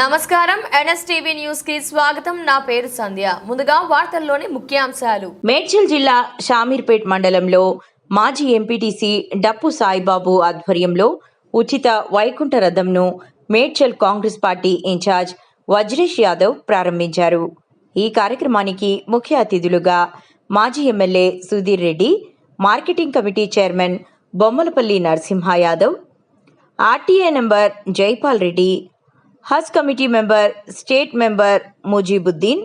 నమస్కారం. ఎన్ఎస్టీవీ న్యూస్కి స్వాగతం. నా పేరు సంధ్య. ముందుగా వార్తల్లోని ముఖ్యాంశాలు. మేడ్చల్ జిల్లా షామీర్పేట్ మండలంలో మాజీ ఎంపీటీసీ డప్పు సాయిబాబు ఆధ్వర్యంలో ఉచిత వైకుంఠ రథంను మేడ్చల్ కాంగ్రెస్ పార్టీ ఇన్ఛార్జ్ వజ్రేష్ యాదవ్ ప్రారంభించారు. ఈ కార్యక్రమానికి ముఖ్య అతిథులుగా మాజీ MLA Sudheer Reddy marketing committee chairman Bommalapalli Narasimha Yadav RTA number Jaipal Reddy Haj committee member state member Mujeebuddin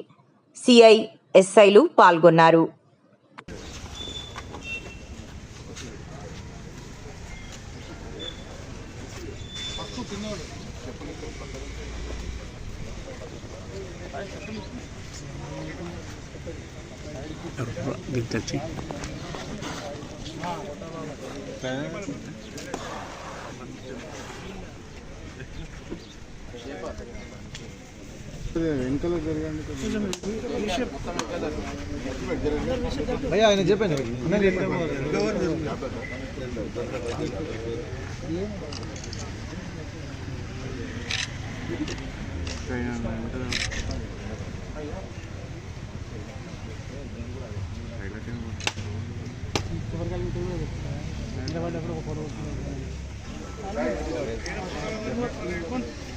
CI ఎస్ఐలు పాల్గొన్నారు. భయ్యా ఆయన చెప్పండి. నేను చెప్పండి. మల్లేశన పది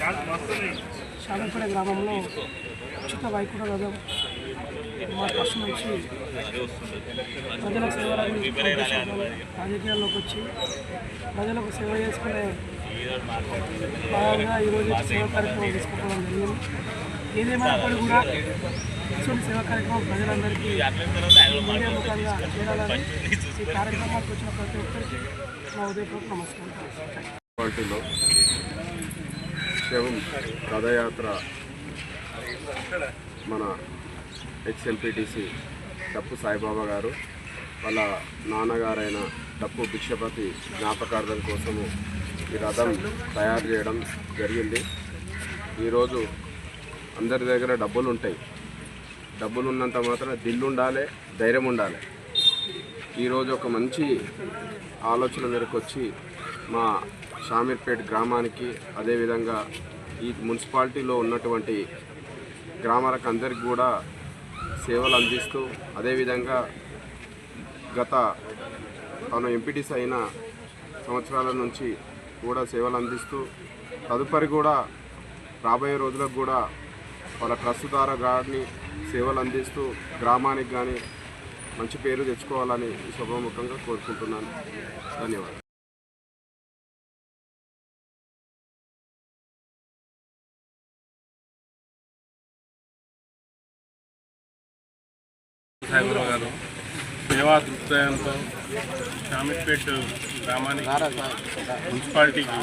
గ్రామంలో శామర్పేట గ్రామంలో ఉచిత వైకుంఠ రథం మా ఫస్ట్ నుంచి ప్రజల సేవలని రాజకీయాల్లోకి వచ్చి ప్రజలకు సేవ చేసుకునే భాగంగా ఈరోజు ఈ సేవా కార్యక్రమం తీసుకోవడం జరిగింది. ఏదేమైనప్పటికీ కూడా ఇటువంటి సేవా కార్యక్రమం ప్రజలందరికీ మీడియా చేరాలని ఈ కార్యక్రమానికి వచ్చిన ప్రతి ఒక్కరికి నా ఉదయపూర్వక నమస్కారం. పార్టీలో శవం రథయాత్ర మన హెచ్ఎల్పిటిసి డప్పు సాయిబాబా గారు వాళ్ళ నాన్నగారైన డప్పు భిక్షపతి జ్ఞాపకార్థం కోసము ఈ రథం తయారు చేయడం జరిగింది. ఈరోజు అందరి దగ్గర డబ్బులు ఉంటాయి. డబ్బులు ఉన్నంత మాత్రం దిల్లు ఉండాలి ధైర్యం ఉండాలి ఈరోజు ఒక మంచి ఆలోచన మేరకు వచ్చి మా షామీర్పేట్ గ్రామానికి అదేవిధంగా ఈ మున్సిపాలిటీలో ఉన్నటువంటి గ్రామాలకు అందరికి కూడా సేవలు అందిస్తూ అదేవిధంగా గత తను ఎంపీటీస్ అయిన సంవత్సరాల నుంచి కూడా సేవలు అందిస్తూ తదుపరి కూడా రాబోయే రోజులకు కూడా వాళ్ళ ట్రస్ట్ ద్వారా కానీ సేవలు అందిస్తూ గ్రామానికి కానీ మంచి పేరు తెచ్చుకోవాలని శుభముఖంగా కోరుకుంటున్నాను. ధన్యవాదాలు. సాయిబాబా గారు సేవా దృక్పథంతో షామీర్పేట్ గ్రామానికి మున్సిపాలిటీకి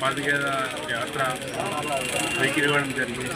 పాతికేద యాత్ర వెహికల్ ఇవ్వడం జరిగింది.